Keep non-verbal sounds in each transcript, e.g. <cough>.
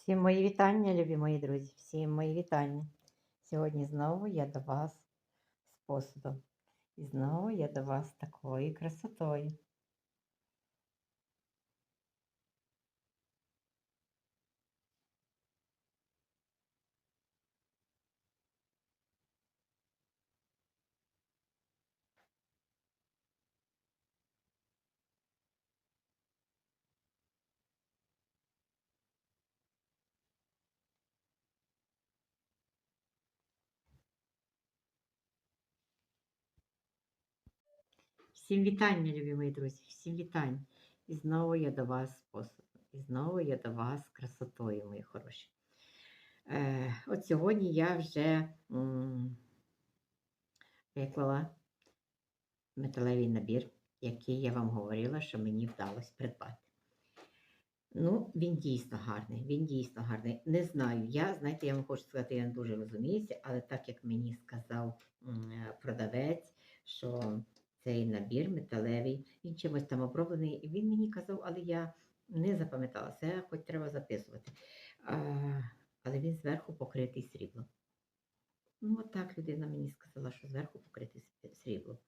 Всім мої вітання, любі мої друзі, всім мої вітання. Сьогодні знову я до вас з посудом. І знову я до вас такою красотою. Всім вітання, любі мої друзі, всім вітання. І знову я до вас з. І знову я до вас красотою, мої хороші. Е, от сьогодні я вже м, виклала металевий набір, який я вам говорила, що мені вдалося придбати. Ну, він дійсно гарний, він дійсно гарний. Не знаю, я, знаєте, я вам хочу сказати, я не дуже розуміюся, але так як мені сказав продавець, що цей набір металевий, він чимось там оброблений, і він мені казав, але я не запам'ятала, це хоч треба записувати. А, але він зверху покритий сріблом. Ну, от людина мені сказала, що зверху покритий сріблом.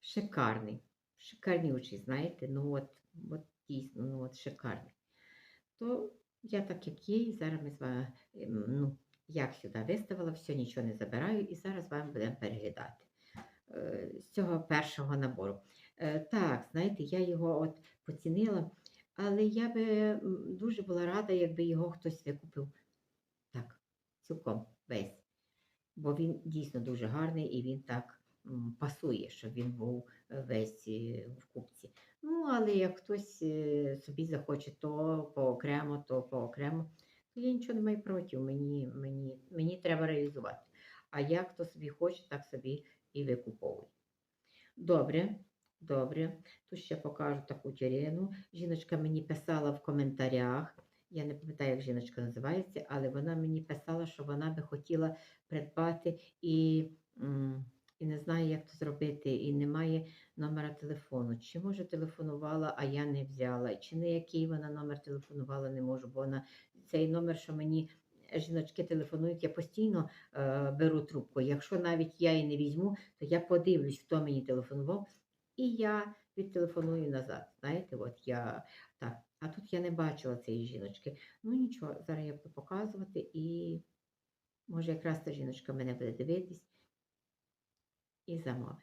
Шикарний, шикарнючий, знаєте, ну от, от дійсно, ну от шикарний. То я так як є, і зараз ми з вами, ем, ну, як сюди виставила, все, нічого не забираю, і зараз з вами будемо переглядати е, цього першого набору. Е, Так, знаєте, я його от поцінила, але я би дуже була рада, якби його хтось викупив так, цілком весь. Бо він дійсно дуже гарний і він так пасує, щоб він був е, весь е, в купці. Ну, але як хтось собі захоче то поокремо, то поокремо, то я нічого не маю проти. Мені, мені, мені треба реалізувати. А як хто собі хоче, так собі і викуповує. Добре, добре. Тут ще покажу таку тюрену. Жіночка мені писала в коментарях. Я не пам'ятаю, як жіночка називається, але вона мені писала, що вона би хотіла придбати і, і не знає, як це зробити, і немає номера телефону. Чи може телефонувала, а я не взяла, чи на який вона номер телефонувала, не можу, бо вона цей номер, що мені жіночки телефонують, я постійно е, беру трубку. Якщо навіть я і не візьму, то я подивлюсь, хто мені телефонував, і я відтелефоную назад. Знаєте, от я так. А тут я не бачила цієї жіночки. Ну нічого, зараз я буду показувати і може якраз та жіночка мене буде дивитись і замовить.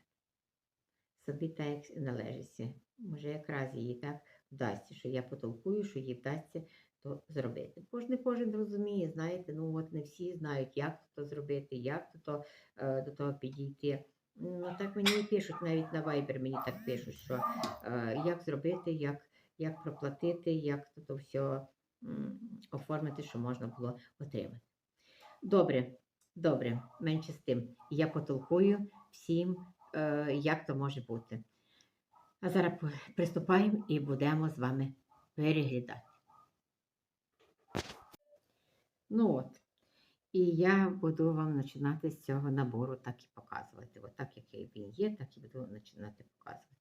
Собі так як належиться. Може, якраз їй так вдасться, що я потолкую, що їй вдасться то зробити. Бо кожен розуміє, знаєте, ну от не всі знають, як то зробити, як то, е, до того підійти. Ну, так мені пишуть, навіть на Viber мені так пишуть, що е, як зробити, як, як проплатити, як то, то все оформити, що можна було отримати. Добре, добре, менше з тим. Я потолкую всім, е, як то може бути. А зараз приступаємо і будемо з вами переглядати. Ну от. І я буду вам починати з цього набору так і показувати. От так, як він є, так і буду починати показувати.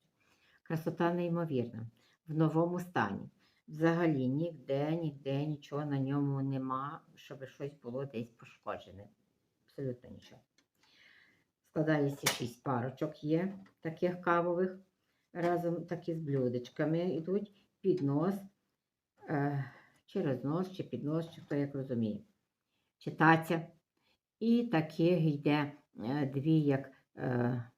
Красота неймовірна, в новому стані. Взагалі ніде, ніде нічого на ньому нема, щоб щось було десь пошкоджене. Абсолютно нічого. Складається шість парочок є таких кавових. Разом такі з блюдечками йдуть під нос, е, через нос чи під нос, чи хто як розуміє. Читаться. І таких йде е, дві, як, е,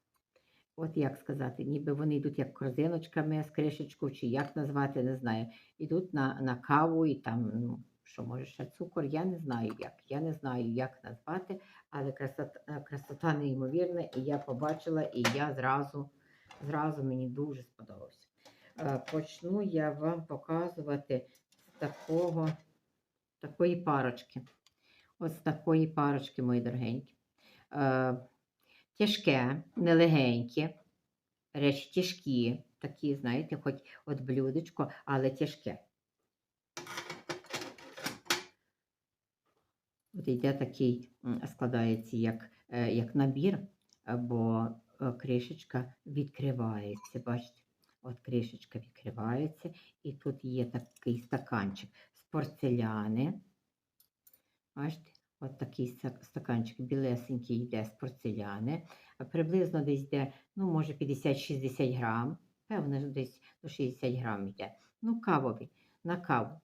от як сказати, ніби вони йдуть як корзиночками з кришечкою, чи як назвати, не знаю. Йдуть на, на каву і там, ну, що може ще цукор, я не знаю як. Я не знаю, як назвати, але красота, е, красота неймовірна, і я побачила, і я зразу, зразу мені дуже сподобався. Е, Почну я вам показувати такого, такої парочки. Ось такої парочки, мої дорогенькі. Е, тяжке, нелегеньке, речі тяжкі, такі, знаєте, хоч от блюдечко, але тяжке. От йде такий, складається як, е, як набір, бо е, кришечка відкривається. Бачите, от кришечка відкривається, і тут є такий стаканчик. з порцеляни. Бачите, от такий стаканчик білесенький йде з порцеляни. Приблизно десь йде, ну, може, 50-60 грам. Певно, десь до 60 грам йде. Ну, кавові, на каву.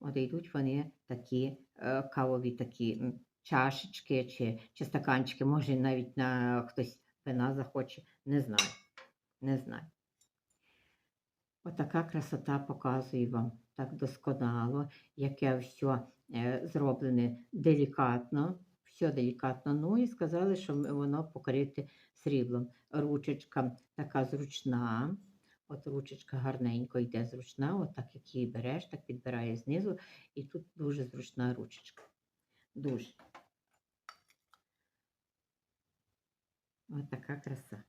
От йдуть вони такі е, кавові такі чашечки чи, чи стаканчики. Може, навіть на хтось вина захоче. Не знаю. Не знаю. Отака красота показує вам так досконало, яке все е, зроблене делікатно, все делікатно. Ну і сказали, що воно покрите сріблом. Ручечка така зручна. От ручечка гарненько йде зручна, от так як її береш, так підбирає знизу. І тут дуже зручна ручечка. Дуже. Ось така краса.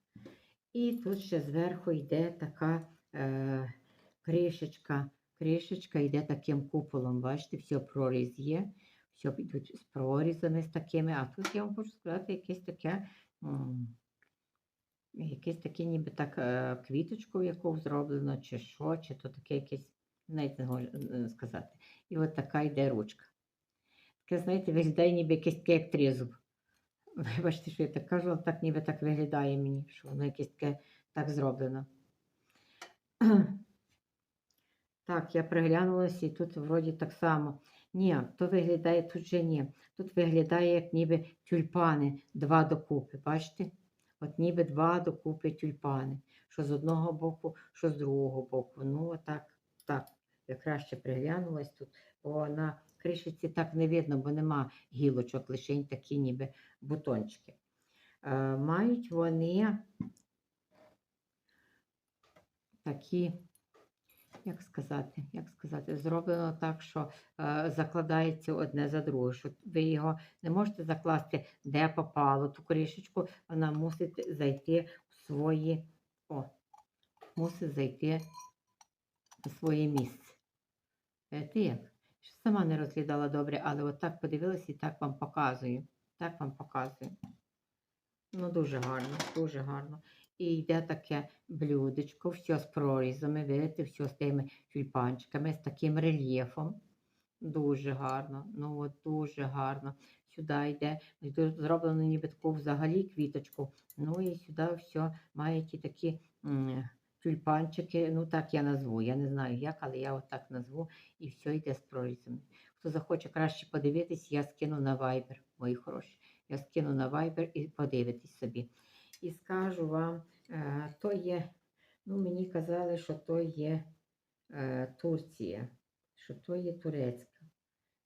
І тут ще зверху йде така е, кришечка. Кришечка йде таким куполом. Бачите, все проріз є. Все йдуть з прорізами з такими. А тут я вам хочу сказати якесь таке. Якесь таке, ніби так е, квіточку, яку зроблено, чи що, чи то таке якесь, не можу е, сказати. І от така йде ручка. Таке, знаєте, виглядає ніби якесь таке, як тризуб. <laughs> Вибачте, що я так кажу, але так ніби так виглядає мені, що воно якесь таке так зроблено. <clears throat> Так, я приглянулася і тут вроді так само. Ні, то виглядає тут же ні. Тут виглядає, як ніби тюльпани, два докупи. Бачите? От ніби два докупи тюльпани. Що з одного боку, що з другого боку. Ну, отак, так. Я краще приглянулась тут, бо на кришиці так не видно, бо нема гілочок, лише такі ніби бутончики. Е, мають вони такі, як сказати, як сказати, зроблено так, що е, закладається одне за друге. Що ви його не можете закласти, де попало ту кришечку, вона мусить зайти в свої, о, мусить зайти на своє місце. Знаєте як? Ще Сама не розглядала добре, але от так подивилася і так вам показую. Так вам показую. Ну, дуже гарно, дуже гарно. І йде таке блюдечко, все з прорізами, видите, все з тими тюльпанчиками, з таким рельєфом. Дуже гарно, ну от дуже гарно. Сюди йде, і зроблено ніби таку взагалі квіточку. Ну і сюди все має ті такі тюльпанчики, ну так я назву. Я не знаю як, але я отак назву. І все йде з прорізами. Хто захоче краще подивитись, я скину на Viber, мої хороші. Я скину на Viber і подивитесь собі. І скажу вам, то є, ну мені казали, що то є е, Турція, що то є турецька.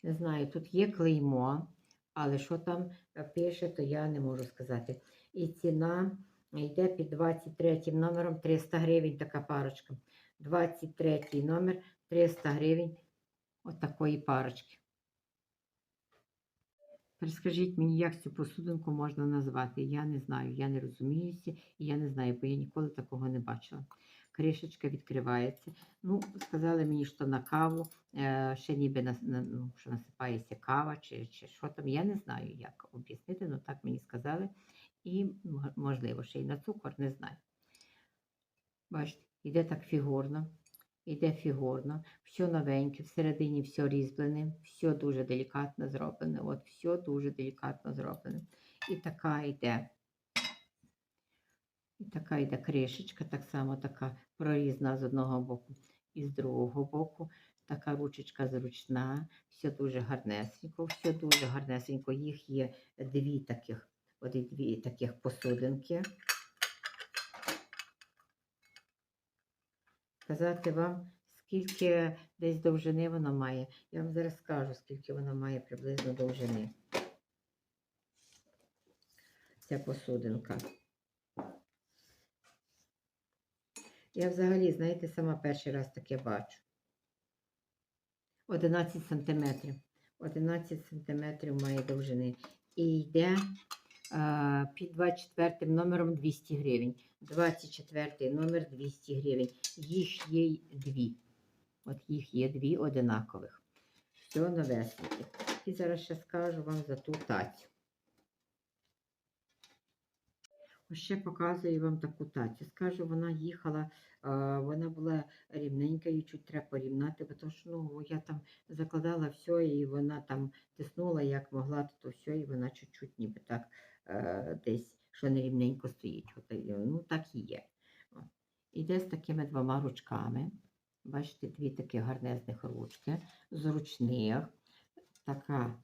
Не знаю, тут є клеймо, але що там е, пише, то я не можу сказати. І ціна йде під 23 номером 300 гривень така парочка. 23 номер 300 гривень от такої парочки. Розкажіть мені, як цю посудинку можна назвати? Я не знаю, я не розуміюся і я не знаю, бо я ніколи такого не бачила. Кришечка відкривається. Ну, сказали мені, що на каву е, ще ніби на- ну, що насипається кава чи, чи що там. Я не знаю, як об'яснити, але так мені сказали. І можливо, ще й на цукор, не знаю. Бачите, іде так фігурно. Іде фігурно, все новеньке, всередині все різьблене, все дуже делікатно зроблене. От все дуже делікатно зроблене. І така йде. І така йде кришечка, так само така прорізна з одного боку і з другого боку. Така ручечка зручна, все дуже гарнесенько, все дуже гарнесенько. Їх є дві таких, от дві таких посудинки. Сказати вам, скільки десь довжини воно має. Я вам зараз скажу, скільки воно має приблизно довжини. Ця посудинка. Я взагалі, знаєте, сама перший раз таке бачу. 11 сантиметрів. 11 сантиметрів має довжини. І йде під 24 номером 200 гривень. 24 номер 200 гривень. Їх є дві. От їх є дві одинакових. Все новесеньке. І зараз ще скажу вам за ту тацю. Ще показую вам таку тацю. Скажу, вона їхала, а, вона була рівненька, її чуть треба порівняти, бо то що ну, я там закладала все, і вона там тиснула як могла, то, все, і вона чуть-чуть ніби так е, десь, що не рівненько стоїть. Е, ну, так і є. Іде з такими двома ручками. Бачите, дві такі гарнезних ручки, зручних. Така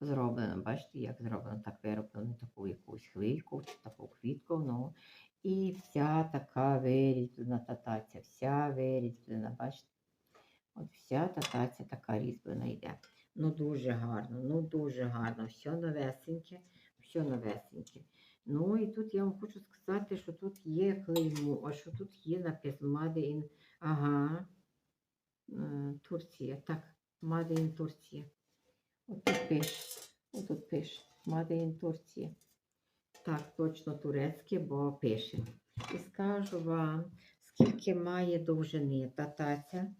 зроблена, бачите, як зроблено, так вироблено таку якусь хвильку, чи таку квітку. Ну, і вся така вирізблена татаця, вся вирізблена, бачите? От вся татаця така різьблена йде. Ну дуже гарно, ну дуже гарно. Все новесеньке, все новесеньке. Ну і тут я вам хочу сказати, що тут є клеймо, а що тут є написано Made in, ага, е, Турція, так, Made in Турція. От тут пише, от тут пише, Made in Турція. Так, точно турецьке, бо пише. І скажу вам, скільки має довжини та таця. Е,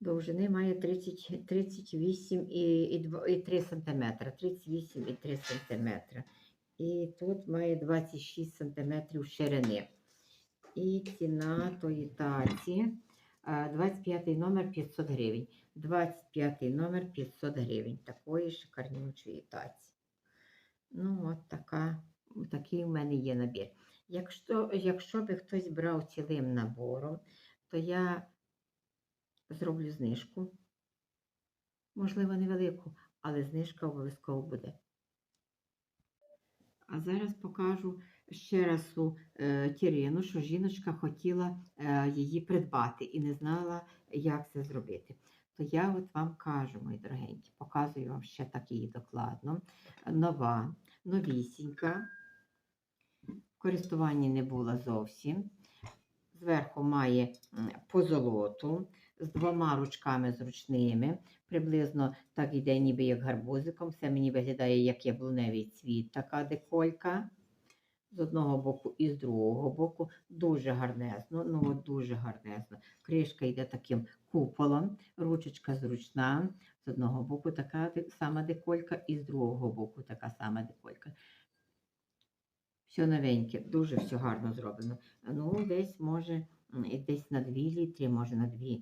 Довжини має 30, 38 і, і, 2, і 3 см. 38 і 3 см. І тут має 26 см ширини. І ціна тої таці. 25 номер 500 гривень. 25 номер 500 гривень. Такої шикарнючої таці. Ну, от така, такий в мене є набір. Якщо, якщо би хтось брав цілим набором, то я зроблю знижку. Можливо, невелику, але знижка обов'язково буде. А зараз покажу ще раз ту е, тірину, що жіночка хотіла е, її придбати і не знала, як це зробити. То я от вам кажу, мої дорогенькі, показую вам ще так її докладно. Нова, новісінька. В користуванні не була зовсім. Зверху має позолоту з двома ручками зручними. Приблизно так йде, ніби як гарбузиком. Все мені виглядає як яблуневий цвіт, така деколька. З одного боку і з другого боку. Дуже гарнезно, ну от дуже гарнезно. Кришка йде таким куполом, ручечка зручна. З одного боку така сама деколька, і з другого боку така сама деколька. Все новеньке, дуже все гарно зроблено. Ну, десь може десь на 2 літри, може на 2,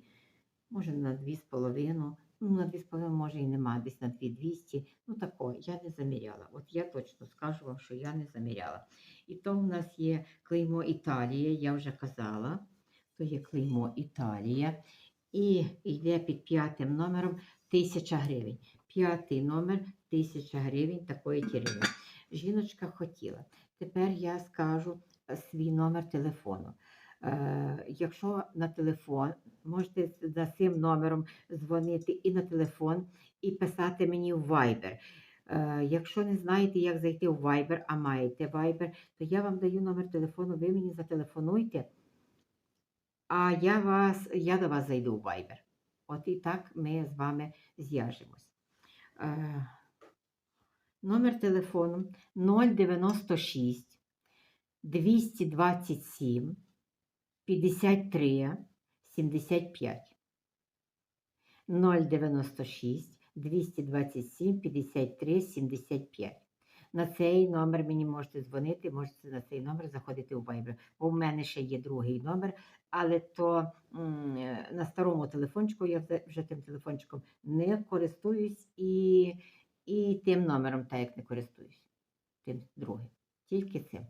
може на 2,5. Ну, на 2,5 може і нема, десь на 2,200. Ну, тако, я не заміряла. От я точно скажу вам, що я не заміряла. І то в нас є клеймо Італія, я вже казала. То є клеймо Італія. І йде під п'ятим номером 1000 гривень. П'ятий номер 1000 гривень такої тірини. Жіночка хотіла. Тепер я скажу е, свій номер телефону. Е, якщо на телефон, можете за цим номером дзвонити і на телефон, і писати мені в Viber. Е, якщо не знаєте, як зайти в Viber, а маєте Viber, то я вам даю номер телефону, ви мені зателефонуйте, а я, вас, я до вас зайду в Viber. От і так ми з вами зв'яжемось. Номер телефону 096 227 53 75. 096 227 53 75. На цей номер мені можете дзвонити, можете на цей номер заходити у Viber. Бо в мене ще є другий номер, але то на старому телефончику я вже тим телефончиком не користуюсь і, і тим номером так як не користуюсь. Тим другим. Тільки цим.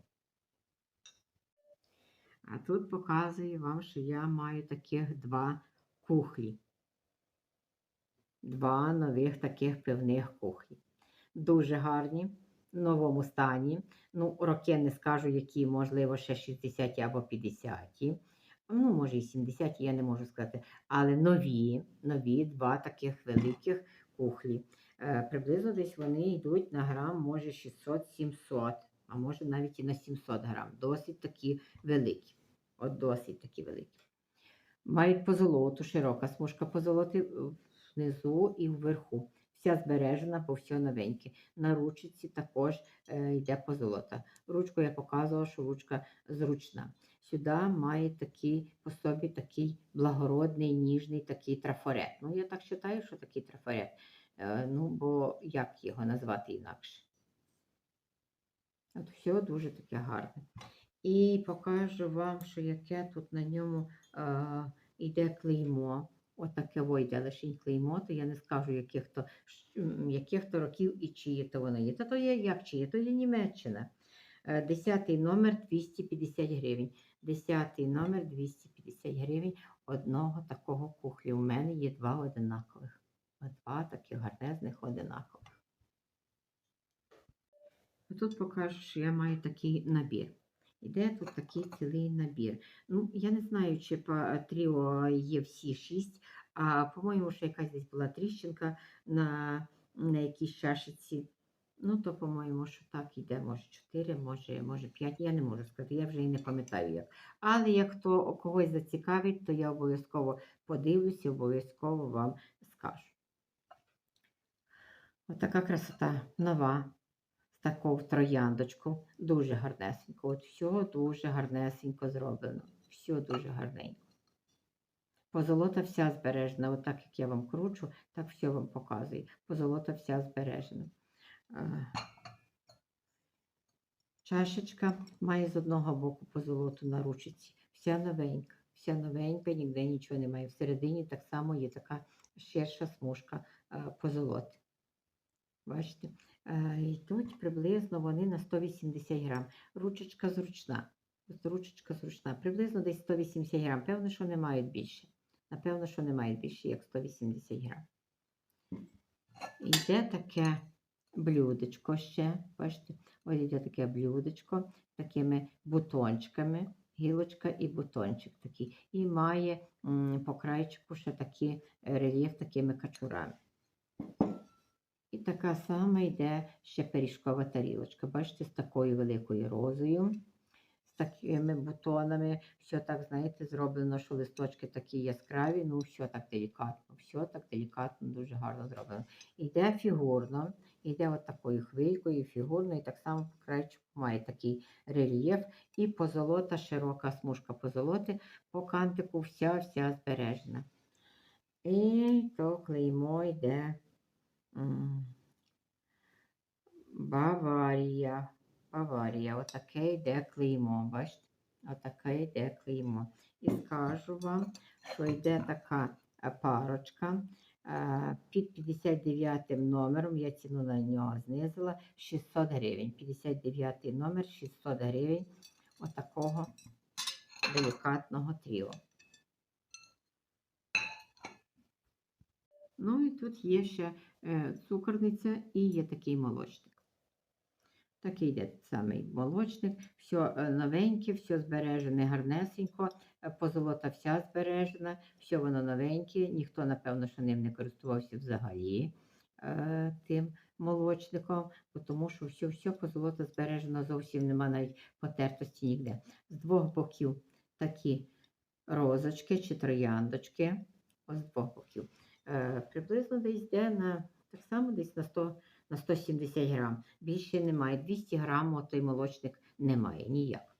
А тут показую вам, що я маю таких два кухлі. Два нових таких пивних кухлі. Дуже гарні, в новому стані. Ну, роки не скажу, які, можливо, ще 60 або 50. Ну, може, і 70, я не можу сказати. Але нові, нові два таких великих кухлі. Е, приблизно десь вони йдуть на грам, може 600-700, а може навіть і на 700 грам. Досить такі великі. От досить такі великі. Мають позолоту, широка смужка позолоти внизу і вверху. Вся збережена, бо все новеньке. На ручці також е, йде позолота. Ручку я показувала, що ручка зручна. Сюди має такий по собі такий благородний, ніжний такий трафарет. Ну, я так вважаю, що такий трафарет. Е, Ну, бо як його назвати інакше? От все дуже таке гарне. І покажу вам, що яке тут на ньому е, йде клеймо. Отаке во йде лише клеймо, то я не скажу, яких то, яких років і чиї то воно є. Та то є як чиї, то є Німеччина. Е, Десятий номер 250 гривень. Десятий номер 250 гривень одного такого кухлі. У мене є два одинакових. Два таких гарнезних одинакових. Тут покажу, що я маю такий набір. Іде тут такий цілий набір. Ну, я не знаю, чи по тріо є всі шість, а по-моєму, що якась десь була тріщинка на, на якійсь чашиці. Ну, то, по-моєму, що так іде, може 4, може, може 5, я не можу сказати, я вже і не пам'ятаю як. Але як хто когось зацікавить, то я обов'язково подивлюся, обов'язково вам скажу. Отака красота нова з таку трояндочку. Дуже гарнесенько. От все дуже гарнесенько зроблено. Все дуже гарненько. Позолота вся збережена. От як я вам кручу, так все вам показую. Позолота вся збережена. Чашечка має з одного боку позолоту на ручці. Вся новенька. Вся новенька, ніде нічого немає. Всередині так само є така ширша смужка позолоти. Бачите? Е, тут приблизно вони на 180 грам. Ручечка зручна. Ручечка зручна. Приблизно десь 180 грам. Певно, що не мають більше. Напевно, що не мають більше, як 180 грам. Йде таке блюдечко ще. Бачите? Ось йде таке блюдечко такими бутончиками. Гілочка і бутончик такий. І має по крайчику ще такий рельєф такими качурами. І така сама йде ще пиріжкова тарілочка. Бачите, з такою великою розою, з такими бутонами. Все так, знаєте, зроблено, що листочки такі яскраві, ну все так делікатно, все так делікатно, дуже гарно зроблено. Йде фігурно, йде от такою хвилькою, фігурно, і так само по крайчику має такий рельєф. І позолота, широка смужка позолоти по кантику вся-вся збережена. І то клеймо йде. Баварія. Баварія. Отаке йде клеймо. Бачите? Отаке йде клеймо. І скажу вам, що йде така е, парочка. е, Під 59 номером я ціну на нього знизила 600 гривень. 59 номер 600 гривень отакого делікатного тріо. Ну і тут є ще е, цукорниця і є такий молочник. Такий йде самий молочник, все новеньке, все збережене гарнесенько, е, позолота вся збережена, все воно новеньке, ніхто, напевно, що ним не користувався взагалі е, тим молочником, тому що все, все позолота збережено, зовсім нема навіть потертості ніде. З двох боків такі розочки чи трояндочки, ось з двох боків. Е, приблизно десь йде на так само десь на 100 на 170 грам. Більше немає. 200 грам той молочник немає ніяк.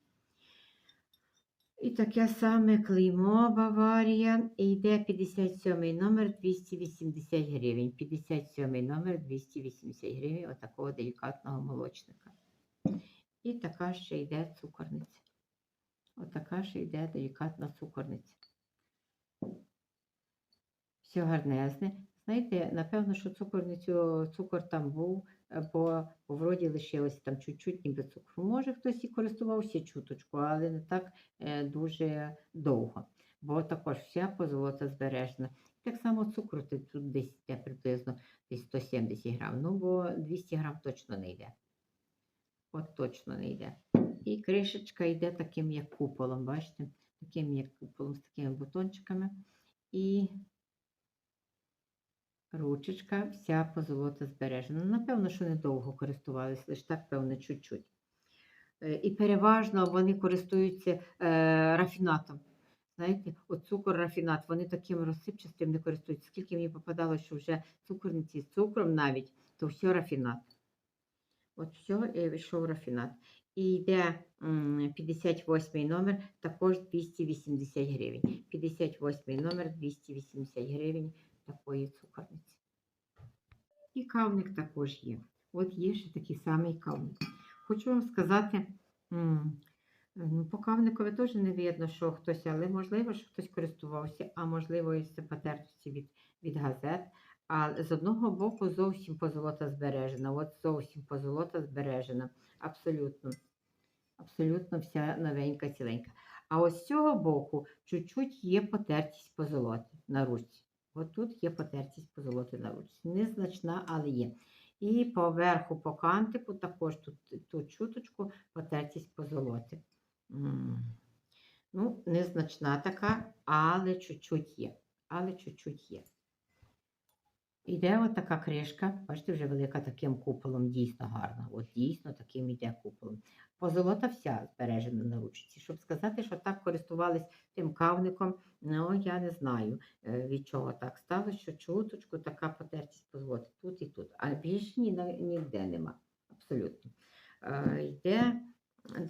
І таке саме клеймо Баварія. І йде 57 номер 280 гривень. 57 номер 280 гривень отакого делікатного молочника. І така ще йде цукорниця. Отака ще йде делікатна цукорниця. Все гарнезне. Знаєте, напевно, що цукорницю, цукор там був, е, бо, вроді лишилося там чуть-чуть ніби цукру. Може, хтось і користувався чуточку, але не так е, дуже довго. Бо також вся позолота збережена. Так само цукру тут десь приблизно десь 170 грам. Ну, бо 200 грам точно не йде. От точно не йде. І кришечка йде таким, як куполом, бачите? Таким, як куполом, з такими бутончиками. І ручечка вся позолота збережена. Напевно, що недовго користувалися, лише так, певно, чуть-чуть. Е, І переважно вони користуються е, рафінатом. Знаєте, от цукор рафінат, вони таким розсипчастим не користуються. Скільки мені попадало, що вже цукорниці з цукром навіть, то все рафінат. От все, і вийшов рафінат. І йде м, 58 номер, також 280 гривень. 58 номер 280 гривень такої цукорниці. І кавник також є. От є ще такий самий кавник. Хочу вам сказати, ну, по кавникові теж не видно, що хтось, але можливо, що хтось користувався, а можливо, і це потертості від, від газет. А з одного боку зовсім позолота збережена. От зовсім позолота збережена. Абсолютно. Абсолютно вся новенька, ціленька. А ось з цього боку чуть-чуть є потертість позолоти на ручці. От тут є потертість по на ручці. Незначна, але є. І поверху, по кантику також тут, тут чуточку потертість по золоті. Ну, незначна така, але чуть-чуть є. Але чуть-чуть є. Іде от така кришка, бачите, вже велика таким куполом, дійсно гарна. От дійсно таким іде куполом. Позолота вся збережена на ручці. Щоб сказати, що так користувались тим кавником, ну я не знаю е, від чого так стало, що чуточку така потертість позолоти тут і тут. А більше ні, ніде нема. Абсолютно. Е, Йде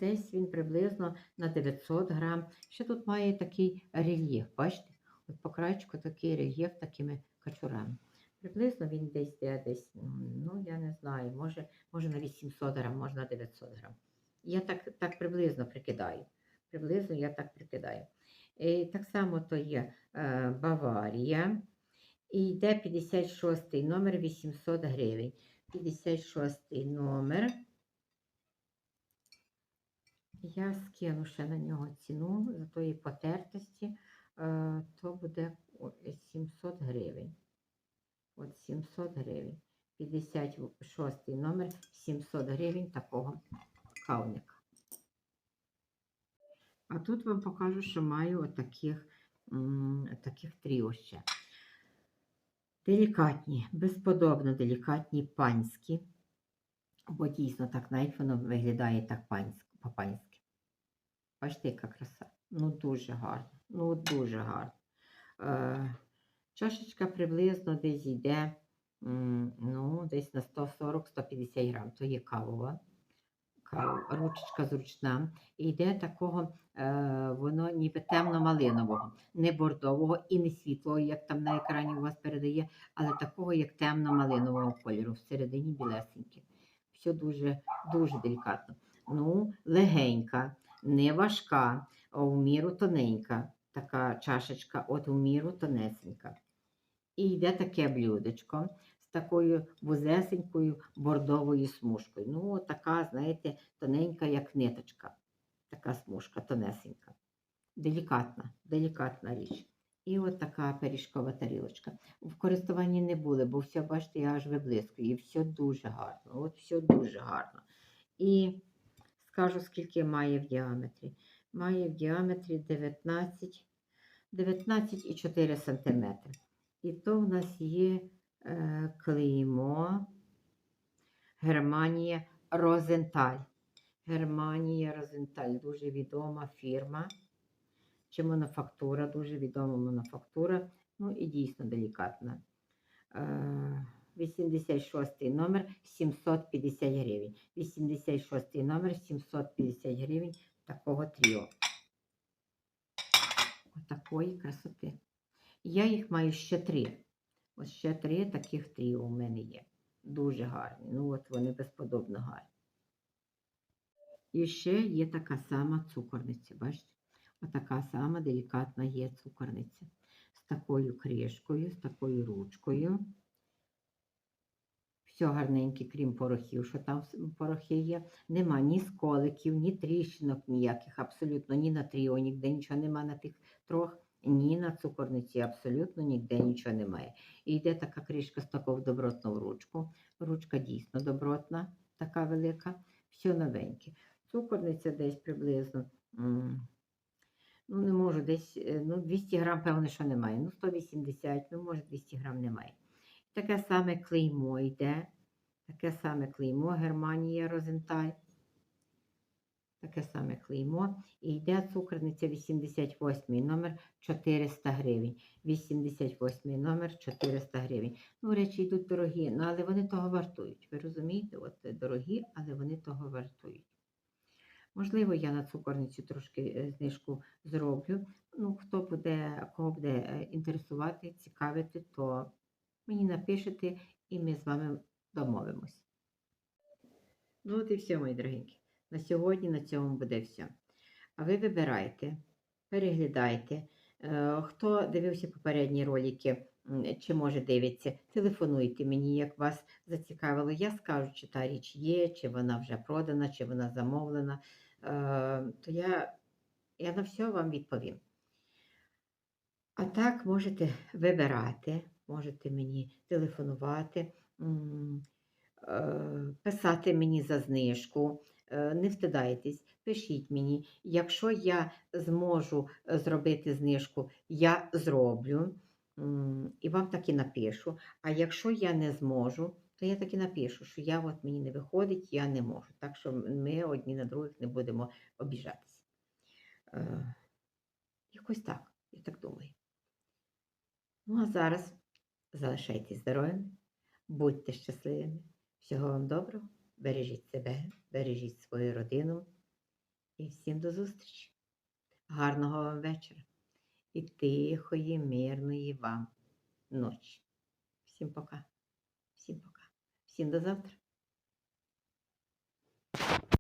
десь він приблизно на 900 грам. Ще тут має такий рельєф, бачите? От по крайчику такий рельєф такими качурами. Приблизно він десь де десь, ну я не знаю, може, може на 800 грам, може на 900 грам. Я так, так приблизно прикидаю. Приблизно я так прикидаю. І так само то є е, Баварія. І йде 56 номер 800 гривень. 56 номер. Я скину ще на нього ціну за тої потертості, е, то буде 700 гривень. От 700 гривень. 56 номер 700 гривень такого кавника. А тут вам покажу, що маю отаких, м, таких тріо ще. Делікатні, безподобно делікатні панські. Бо дійсно так навіть воно виглядає так по-панськи. Бачите, яка краса. Ну, дуже гарно. Ну, дуже гарно. Е, чашечка приблизно десь йде, ну, десь на 140-150 грам. То є кавова. Кав, ручечка зручна. І йде такого, е, воно ніби темно-малинового, не бордового і не світлого, як там на екрані у вас передає, але такого, як темно-малинового кольору, всередині білесеньке. Все дуже, дуже делікатно. Ну, легенька, не важка, а в міру тоненька. Така чашечка, от в міру тонесенька. І йде таке блюдечко з такою вузесенькою бордовою смужкою. Ну, така, знаєте, тоненька, як ниточка. Така смужка, тонесенька. Делікатна, делікатна річ. І от така пиріжкова тарілочка. В користуванні не були, бо все, бачите, я аж виблискую. І все дуже гарно. От все дуже гарно. І скажу, скільки має в діаметрі. Має в діаметрі 19, 19,4 см. І то в нас є е, клеймо Германія Розенталь. Германія Розенталь дуже відома фірма. Чи мануфактура, дуже відома мануфактура. Ну і дійсно делікатна. Е, 86 номер 750 гривень. 86 номер 750 гривень такого тріо. Отакої красоти. Я їх маю ще три. Ось ще три таких тріо у мене є. Дуже гарні. Ну, от вони безподобно гарні. І ще є така сама цукорниця. Бачите? Отака сама делікатна є цукорниця. З такою кришкою, з такою ручкою. Все гарненьке, крім порохів, що там порохи є. Нема ні сколиків, ні тріщинок ніяких, абсолютно ні на тріо, ніде нічого нема на тих трьох, ні на цукорниці, абсолютно ніде нічого немає. І йде така кришка з такого добротного ручку. Ручка дійсно добротна, така велика, все новеньке. Цукорниця десь приблизно. Ну, не можу, десь е, ну, 200 грам, певно, що немає. Ну, 180, ну, може, 200 грам немає. Таке саме клеймо йде. Таке саме клеймо Германія Розенталь. Таке саме клеймо. І йде цукерниця 88 номер 400 гривень. 88 номер 400 гривень. Ну, речі йдуть дорогі, ну, але вони того вартують. Ви розумієте? От е, дорогі, але вони того вартують. Можливо, я на цукорницю трошки е, знижку зроблю. Ну, хто буде, кого буде е, інтересувати, цікавити, то мені напишете, і ми з вами домовимось. Ну, от і все, мої дорогенькі. На сьогодні на цьому буде все. А ви вибирайте, переглядайте. Е, Хто дивився попередні ролики, чи може дивиться, телефонуйте мені, як вас зацікавило. Я скажу, чи та річ є, чи вона вже продана, чи вона замовлена. Е, То я, я на все вам відповім. А так можете вибирати, можете мені телефонувати, е, писати мені за знижку. Е, Не встидайтесь, пишіть мені. Якщо я зможу е, зробити знижку, я зроблю і вам так і напишу. А якщо я не зможу, то я так і напишу, що я от мені не виходить, я не можу. Так що ми одні на других не будемо обіжатися. Е, Якось так, я так думаю. Ну, а зараз залишайтесь здоровими, будьте щасливими. Всього вам доброго, бережіть себе, бережіть свою родину і всім до зустрічі. Гарного вам вечора і тихої, мирної вам ночі. Всім пока. Всім пока. Всім до завтра.